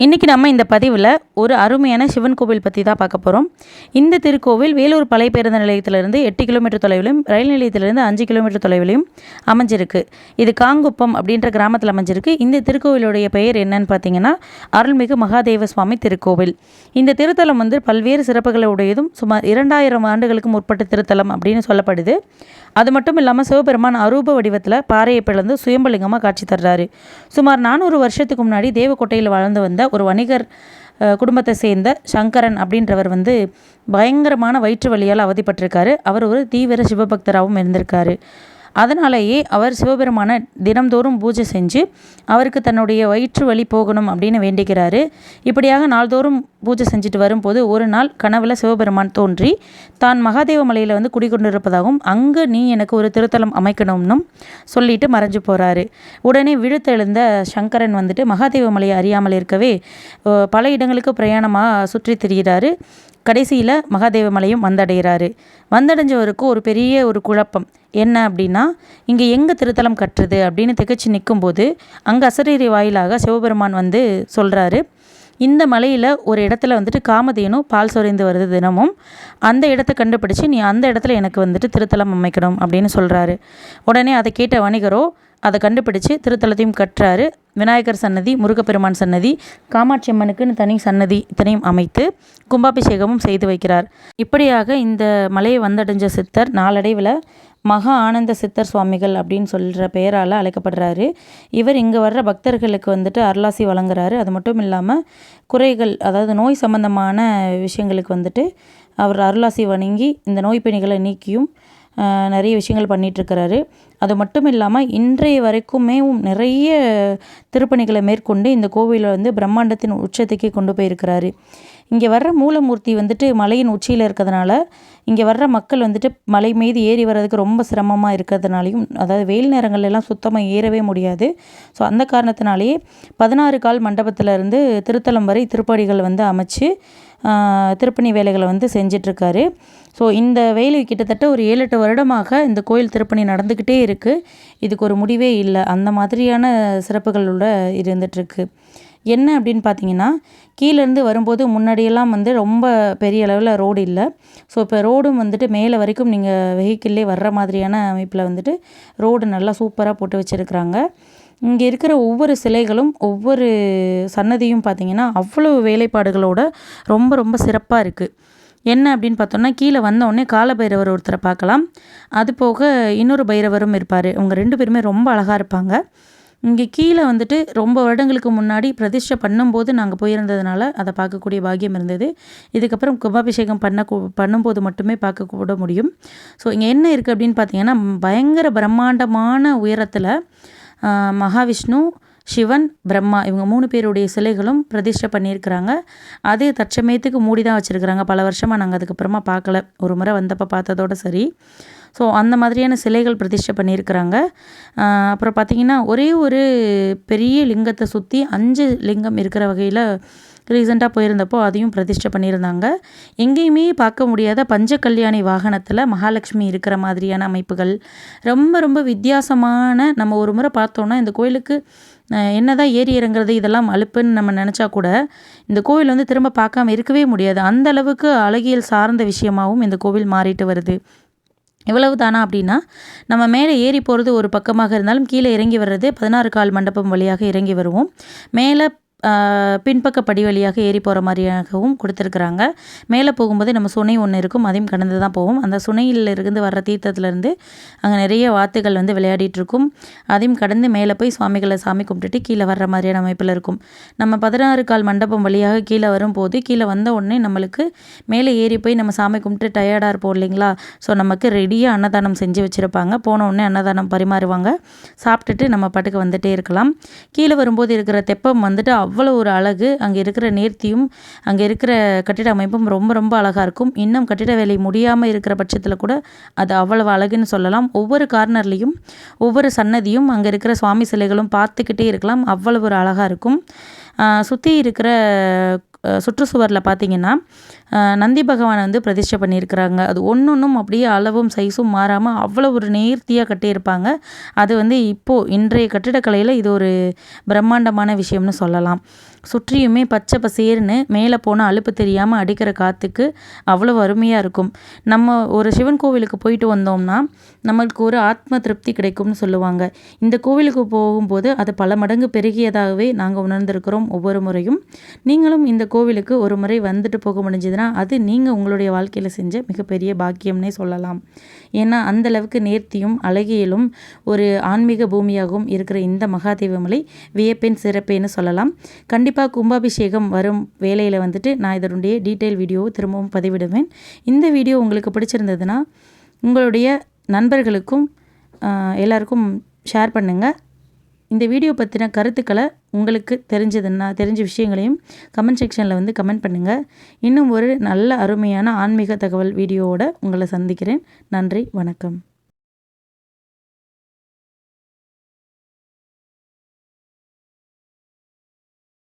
இன்றைக்கி நம்ம இந்த பதிவில் ஒரு அருமையான சிவன் கோவில் பற்றி தான் பார்க்க போகிறோம் இந்த திருக்கோவில் வேலூர் பழைய பேருந்து நிலையத்திலிருந்து எட்டு கிலோமீட்டர் தொலைவிலும் ரயில் நிலையத்திலிருந்து அஞ்சு கிலோமீட்டர் தொலைவிலையும் அமைஞ்சிருக்கு. இது காங்குப்பம் அப்படின்ற கிராமத்தில் அமைஞ்சிருக்கு. இந்த திருக்கோவிலுடைய பெயர் என்னன்னு பார்த்தீங்கன்னா அருள்மிகு மகாதேவ சுவாமி திருக்கோவில். இந்த திருத்தலம் வந்து பல்வேறு சிறப்புகளை உடையதும் சுமார் இரண்டாயிரம் ஆண்டுகளுக்கு முற்பட்ட திருத்தலம் அப்படின்னு சொல்லப்படுது. அது மட்டும் இல்லாமல் சிவபெருமான் அரூப வடிவத்தில் பாறையை பிளந்து சுயம்பலிங்கமாக காட்சி தர்றாரு. சுமார் நானூறு வருஷத்துக்கு முன்னாடி தேவக்கோட்டையில் வாழ்ந்து வந்த ஒரு வணிகர் குடும்பத்தை சேர்ந்த சங்கரன் அப்படின்றவர் வந்து பயங்கரமான வயிற்று வலியால் அவதிப்பட்டிருக்காரு. அவர் ஒரு தீவிர சிவபக்தராகவும் இருந்திருக்காரு. அதனாலேயே அவர் சிவபெருமான தினம்தோறும் பூஜை செஞ்சு அவருக்கு தன்னுடைய வயிற்று வலி போகணும் அப்படின்னு வேண்டிக்கிறாரு. இப்படியாக நாள்தோறும் பூஜை செஞ்சுட்டு வரும்போது ஒரு நாள் கனவுல சிவபெருமான் தோன்றி தான் மகாதேவ மலையில் வந்து குடிகொண்டிருப்பதாகவும் அங்கே நீ எனக்கு ஒரு திருத்தலம் அமைக்கணும்னும் சொல்லிட்டு மறைஞ்சு போகிறாரு உடனே விழுத்தெழுந்த சங்கரன் வந்துட்டு மகாதேவ மலையை அறியாமல் இருக்கவே பல இடங்களுக்கு பிரயாணமாக சுற்றி திரிகிறாரு. கடைசியில் மகாதேவ மலையும் வந்தடைகிறாரு. வந்தடைஞ்சவருக்கு ஒரு பெரிய ஒரு குழப்பம். என்ன அப்படின்னா இங்கே எங்கே திருத்தலம் கட்டுறது அப்படின்னு திகச்சு நிற்கும்போது அங்கே அசரீரி வாயிலாக சிவபெருமான் வந்து சொல்கிறாரு இந்த மலையில் ஒரு இடத்துல வந்துட்டு காமதேனு பால் சொரிந்து வருது தினமும். அந்த இடத்த கண்டுபிடிச்சு நீ அந்த இடத்துல எனக்கு வந்துட்டு திருத்தலம் அமைக்கணும் அப்படின்னு சொல்கிறாரு உடனே அதை கேட்ட வணிகரோ அதை கண்டுபிடிச்சு திருத்தலத்தையும் கட்டுறாரு. விநாயகர் சன்னதி முருகப்பெருமான் சன்னதி காமாட்சி அம்மனுக்குன்னு தனி சன்னதி இத்தனையும் அமைத்து கும்பாபிஷேகமும் செய்து வைக்கிறார். இப்படியாக இந்த மலையை வந்தடைஞ்ச சித்தர் நாளடைவில் மகா ஆனந்த சித்தர் சுவாமிகள் அப்படின்னு சொல்கிற பெயரால் அழைக்கப்படுறாரு. இவர் இங்கே வர்ற பக்தர்களுக்கு வந்துட்டு அருளாசி வழங்குறாரு. அது மட்டும் இல்லாமல் குறைகள் அதாவது நோய் சம்பந்தமான விஷயங்களுக்கு வந்துட்டு அவர் அருளாசி வணங்கி இந்த நோய் பிணிகளை நீக்கியும் நிறைய விஷயங்கள் பண்ணிகிட்ருக்கிறாரு அது மட்டும் இல்லாமல் இன்றைய வரைக்குமே நிறைய திருப்பணிகளை மேற்கொண்டு இந்த கோவிலை வந்து பிரம்மாண்டத்தின் உச்சத்துக்கே கொண்டு போயிருக்கிறாரு. இங்கே வர்ற மூலமூர்த்தி வந்துட்டு மலையின் உச்சியில் இருக்கிறதுனால இங்கே வர்ற மக்கள் வந்துட்டு மலை மீது ஏறி வர்றதுக்கு ரொம்ப சிரமமாக இருக்கிறதுனாலையும் அதாவது வெயில் நேரங்கள்லாம் சுத்தமாக ஏறவே முடியாது. ஸோ அந்த காரணத்தினாலேயே பதினாறு கால் மண்டபத்துல இருந்து திருத்தலம் வரை திருப்படிகள் வந்து அமைச்சு திருப்பணி வேலைகளை வந்து செஞ்சிட்ருக்காரு. ஸோ இந்த வேலை கிட்டத்தட்ட ஒரு ஏழு எட்டு வருடமாக இந்த கோயில் திருப்பணி நடந்துக்கிட்டே இருக்குது இதுக்கு ஒரு முடிவே இல்லை. அந்த மாதிரியான சிறப்புகளோட இருந்துகிட்ருக்கு என்ன அப்படின்னு பார்த்தீங்கன்னா கீழேருந்து வரும்போது முன்னாடியெல்லாம் வந்து ரொம்ப பெரிய அளவில் ரோடு இல்லை. ஸோ இப்போ ரோடும் வந்துட்டு மேலே வரைக்கும் நீங்கள் வெஹிக்கிள்லே வர்ற மாதிரியான அமைப்பில் வந்துட்டு ரோடு நல்லா சூப்பராக போட்டு வச்சுருக்குறாங்க. இங்கே இருக்கிற ஒவ்வொரு சிலைகளும் ஒவ்வொரு சன்னதியும் பார்த்திங்கன்னா அவ்வளோ வேலைப்பாடுகளோட ரொம்ப ரொம்ப சிறப்பாக இருக்குது என்ன அப்படின்னு பார்த்தோம்னா கீழே வந்தோடனே காலபைரவர் கால பைரவர் ஒருத்தரை பார்க்கலாம். அது போக இன்னொரு பைரவரும் இருப்பார். அவங்க ரெண்டு பேருமே ரொம்ப அழகாக இருப்பாங்க. இங்கே கீழே வந்துட்டு ரொம்ப வருடங்களுக்கு முன்னாடி பிரதிஷ்டை பண்ணும்போது நாங்கள் போயிருந்ததுனால அதை பார்க்கக்கூடிய பாகியம் இருந்தது. இதுக்கப்புறம் கும்பாபிஷேகம் பண்ண பண்ணும்போது மட்டுமே பார்க்க கூட முடியும். ஸோ இங்கே என்ன இருக்குது அப்படின்னு பார்த்தீங்கன்னா பயங்கர பிரம்மாண்டமான உயரத்தில் மகாவிஷ்ணு சிவன் பிரம்மா இவங்க மூணு பேருடைய சிலைகளும் பிரதிஷ்டை பண்ணியிருக்கிறாங்க. அது தற்சமயத்துக்கு மூடி தான் வச்சுருக்கிறாங்க. பல வருஷமாக நாங்கள் அதுக்கப்புறமா பார்க்கல. ஒரு முறை வந்தப்போ பார்த்ததோட சரி. ஸோ அந்த மாதிரியான சிலைகள் பிரதிஷ்டை பண்ணியிருக்கிறாங்க. அப்புறம் பார்த்திங்கன்னா ஒரே ஒரு பெரிய லிங்கத்தை சுற்றி அஞ்சு லிங்கம் இருக்கிற வகையில் ரீசெண்டாக போயிருந்தப்போ அதையும் பிரதிஷ்டை பண்ணியிருந்தாங்க. எங்கேயுமே பார்க்க முடியாத பஞ்ச கல்யாணி வாகனத்தில் மகாலட்சுமி இருக்கிற மாதிரியான அமைப்புகள். ரொம்ப ரொம்ப வித்தியாசமான நம்ம ஒரு முறை பார்த்தோன்னா இந்த கோயிலுக்கு என்னதான் ஏறி இறங்குறது இதெல்லாம் அலுப்புன்னு நம்ம நினச்சா கூட இந்த கோவில் வந்து திரும்ப பார்க்காம இருக்கவே முடியாது. அந்த அளவுக்கு அழகியல் சார்ந்த விஷயமாகவும் இந்த கோவில் மாறிட்டு வருது. இவ்வளவு தானா அப்படின்னா நம்ம மேலே ஏறி போகிறது ஒரு பக்கமாக இருந்தாலும் கீழே இறங்கி வர்றது பதினாறு கால் மண்டபம் வழியாக இறங்கி வருவோம். மேலே பின்பக்க படி வழியாக ஏறி போகிற மாதிரியாகவும் கொடுத்துருக்குறாங்க. மேலே போகும்போது நம்ம சுனை ஒன்று இருக்கும் அதையும் கடந்து தான் போவோம். அந்த சுனையில் இருந்து வர்ற தீர்த்தத்துலேருந்து அங்கே நிறைய வாத்துகள் வந்து விளையாடிட்டுருக்கும் அதையும் கடந்து மேலே போய் சுவாமிகளை சாமி கும்பிட்டுட்டு கீழே வர்ற மாதிரியான அமைப்பில் இருக்கும். நம்ம பதினாறு கால் மண்டபம் வழியாக கீழே வரும்போது கீழே வந்த உடனே நம்மளுக்கு மேலே ஏறி போய் நம்ம சாமி கும்பிட்டு டயர்டாக இருப்போம் இல்லைங்களா? ஸோ நமக்கு ரெடியாக அன்னதானம் செஞ்சு வச்சுருப்பாங்க. போன உடனே அன்னதானம் பரிமாறுவாங்க. சாப்பிட்டுட்டு நம்ம பாட்டுக்கு வந்துட்டே இருக்கலாம். கீழே வரும்போது இருக்கிற தெப்பம் வந்துட்டு அவ்வளோ ஒரு அழகு. அங்கே இருக்கிற நேர்த்தியும் அங்கே இருக்கிற கட்டிட அமைப்பும் ரொம்ப ரொம்ப அழகாக இருக்கும். இன்னும் கட்டிட வேலை முடியாமல் இருக்கிற பட்சத்தில் கூட அது அவ்வளவு அழகுன்னு சொல்லலாம். ஒவ்வொரு கார்னர்லேயும் ஒவ்வொரு சன்னதியும் அங்கே இருக்கிற சுவாமி சிலைகளும் பார்த்துக்கிட்டே இருக்கலாம். அவ்வளவு ஒரு அழகாக இருக்கும். சுற்றி இருக்கிற சுற்றுச்சுவரில் பார்த்தீங்கன்னா நந்தி பகவானை வந்து பிரதிஷ்டை பண்ணியிருக்கிறாங்க. அது ஒன்றொன்றும் அப்படியே அளவும் சைஸும் மாறாமல் அவ்வளோ ஒரு நேர்த்தியாக கட்டியிருப்பாங்க. அது வந்து இப்போது இன்றைய கட்டிடக்கலையில் இது ஒரு பிரம்மாண்டமான விஷயம்னு சொல்லலாம். சுற்றியுமே பச்சை பசேர்னு மேலே போனால் அலுப்பு தெரியாமல் அடிக்கிற காற்றுக்கு அவ்வளோ அருமையாக இருக்கும். நம்ம ஒரு சிவன் கோவிலுக்கு போயிட்டு வந்தோம்னா நம்மளுக்கு ஒரு ஆத்ம திருப்தி கிடைக்கும்னு சொல்லுவாங்க. இந்த கோவிலுக்கு போகும்போது அது பல மடங்கு பெருகியதாகவே நாங்கள் உணர்ந்திருக்கிறோம் ஒவ்வொரு முறையும். நீங்களும் இந்த கோவிலுக்கு ஒரு முறை வந்துட்டு போக முடிஞ்சதுன்னா அது நீங்கள் உங்களுடைய வாழ்க்கையில் செஞ்ச மிகப்பெரிய பாக்கியம்னே சொல்லலாம். ஏன்னா அந்த அளவுக்கு நேர்த்தியும் அழகியலும் ஒரு ஆன்மீக பூமியாகவும் இருக்கிற இந்த மகாதேவ மலை சிறப்பேன்னு சொல்லலாம். கண்டிப்பாக கும்பாபிஷேகம் வரும் வேலையில் வந்துட்டு நான் இதனுடைய டீட்டெயில் வீடியோவை திரும்பவும் பதிவிடுவேன். இந்த வீடியோ உங்களுக்கு பிடிச்சிருந்ததுன்னா உங்களுடைய நண்பர்களுக்கும் எல்லாருக்கும் ஷேர் பண்ணுங்கள் இந்த வீடியோ பற்றின கருத்துக்களை உங்களுக்கு தெரிஞ்சதுன்னா தெரிஞ்ச விஷயங்களையும் கமெண்ட் செக்ஷனில் வந்து கமெண்ட் பண்ணுங்கள் இன்னும் ஒரு நல்ல அருமையான ஆன்மீக தகவல் வீடியோவோட உங்களை சந்திக்கிறேன். நன்றி வணக்கம்.